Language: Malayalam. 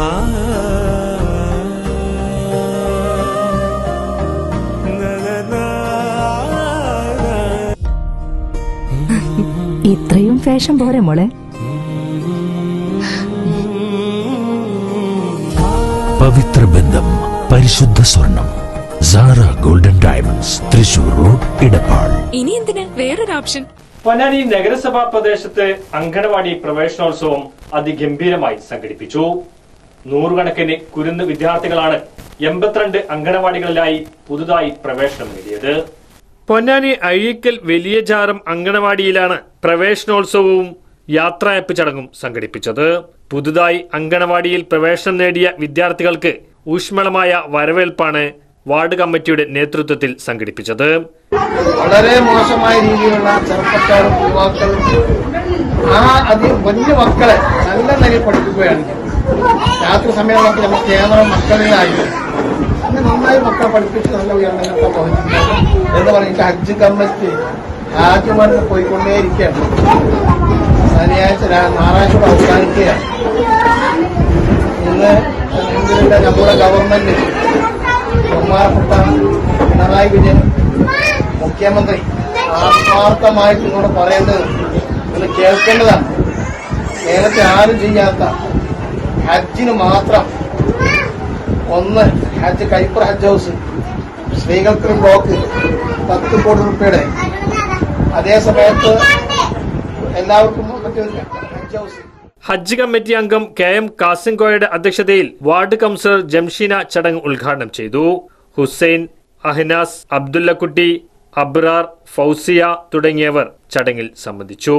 ഇത്രയും ഫാഷൻ പോരെ മോളെ. പവിത്ര ബന്ധം പരിശുദ്ധ സ്വർണം Sara golden diamonds Thrissur road Edappal ഇനി എന്തിന്? വേറൊരു ഓപ്ഷൻ. പൊന്നാനി നഗരസഭാ പ്രദേശത്ത് അങ്കണവാടി പ്രവേശനോത്സവം അതിഗംഭീരമായി സംഘടിപ്പിച്ചു. നൂറുകണക്കിന് കുരുന്ന് വിദ്യാർത്ഥികളാണ് എൺപത്തിരണ്ട് അങ്കണവാടികളിലായി പുതുതായി പ്രവേശനം നേടിയത്. പൊന്നാനി അഴീക്കൽ വലിയ ജാറം അങ്കണവാടിയിലാണ് പ്രവേശനോത്സവവും യാത്രയപ്പ് ചടങ്ങും സംഘടിപ്പിച്ചത്. പുതുതായി അങ്കണവാടിയിൽ പ്രവേശനം നേടിയ വിദ്യാർത്ഥികൾക്ക് ഊഷ്മളമായ വരവേൽപ്പാണ് വാർഡ് കമ്മിറ്റിയുടെ നേതൃത്വത്തിൽ സംഘടിപ്പിച്ചത്. വളരെ മോശമായ രീതിയിലുള്ള ചെറുപ്പക്കാരും യുവാക്കളും ആ അതി വലിയ മക്കളെ നല്ല നിലയിൽ പഠിപ്പിക്കുകയാണ് രാത്രി സമയങ്ങളൊക്കെ നമ്മൾ കേവലം മക്കളിലായിരുന്നു അങ്ങനെ നന്നായി മക്കളെ പഠിപ്പിച്ച് നല്ല ഉയർന്നൊക്കെ പਹੁੰചിട്ടുണ്ട് എന്ന് പറഞ്ഞിട്ട് ഹജ്ജ് കമ്മിറ്റി ഹാജിമാർക്ക് പോയിക്കൊണ്ടേയിരിക്കുകയാണ്. ശനിയാഴ്ച ഞായറാഴ്ച അവസാനിക്കുകയാണ്. ഇന്ന് ഇന്ത്യയുടെ നമ്മുടെ ഗവൺമെന്റ് ബഹുമാനപ്പെട്ട പിണറായി വിജയൻ മുഖ്യമന്ത്രി ആത്മാർത്ഥമായിട്ട് ഇങ്ങോട്ട് പറയേണ്ടത് ഇത് കേൾക്കേണ്ടതാണ്. നേരത്തെ ആരും ചെയ്യാത്ത ഹജ്ജിന് മാത്രം ഒന്ന് ഹജ്ജ് കൈപ്പർ ഹജ്ജ് ഹൗസ് സ്ത്രീകൾക്ക് ബ്ലോക്ക് പത്ത് കോടി റുപ്യയുടെ. അതേ സമയത്ത് എല്ലാവർക്കും പറ്റിയ ഹജ്ജ് ഹൗസ്. ഹജ്ജ് കമ്മിറ്റി അംഗം കെ എം കാസിംകോയുടെ അധ്യക്ഷതയിൽ വാർഡ് കൗൺസിലർ ജംഷീന ചടങ്ങ് ഉദ്ഘാടനം ചെയ്തു. ഹുസൈൻ അഹ്നാസ് അബ്ദുല്ലക്കുട്ടി അബ്രാർ ഫൗസിയ തുടങ്ങിയവർ ചടങ്ങിൽ സംബന്ധിച്ചു.